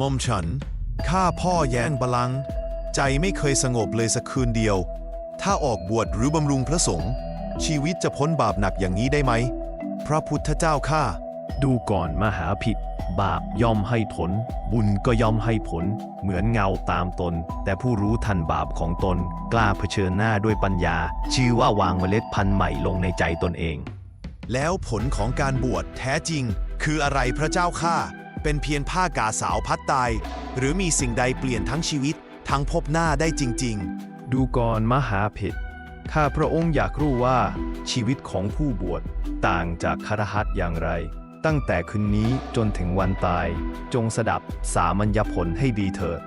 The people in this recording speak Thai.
มอมฉันข้าพ่อแย่งบาลังก์ใจไม่เคยสงบเลยสักคืนเดียว ถ้าออกบวชหรือบำรุงพระสงฆ์ชีวิตจะพ้นบาปหนักอย่างนี้ได้ไหม พระพุทธเจ้าข้าดูก่อนมหาผิด บาปย่อมให้ผล บุญก็ย่อมให้ผล เหมือนเงาตามตน แต่ผู้รู้ทันบาปของตน กล้าเผชิญหน้าด้วยปัญญา ชื่อว่าวางเมล็ดพันธุ์ใหม่ลงในใจตนเอง แล้วผลของการบวชแท้จริง คืออะไรพระเจ้าข้า เป็นเพียงผ้ากาสาวพัดตาย หรือมีสิ่งใดเปลี่ยนทั้งชีวิต ทั้งพบหน้าได้จริง ๆ ดูก่อนมหาผิดข้าพระองค์อยากรู้ว่า ชีวิตของผู้บวชต่างจากคารหัสอย่างไร ตั้งแต่คืนนี้จนถึงวันตาย จงสดับสามัญญผลให้ดีเถิด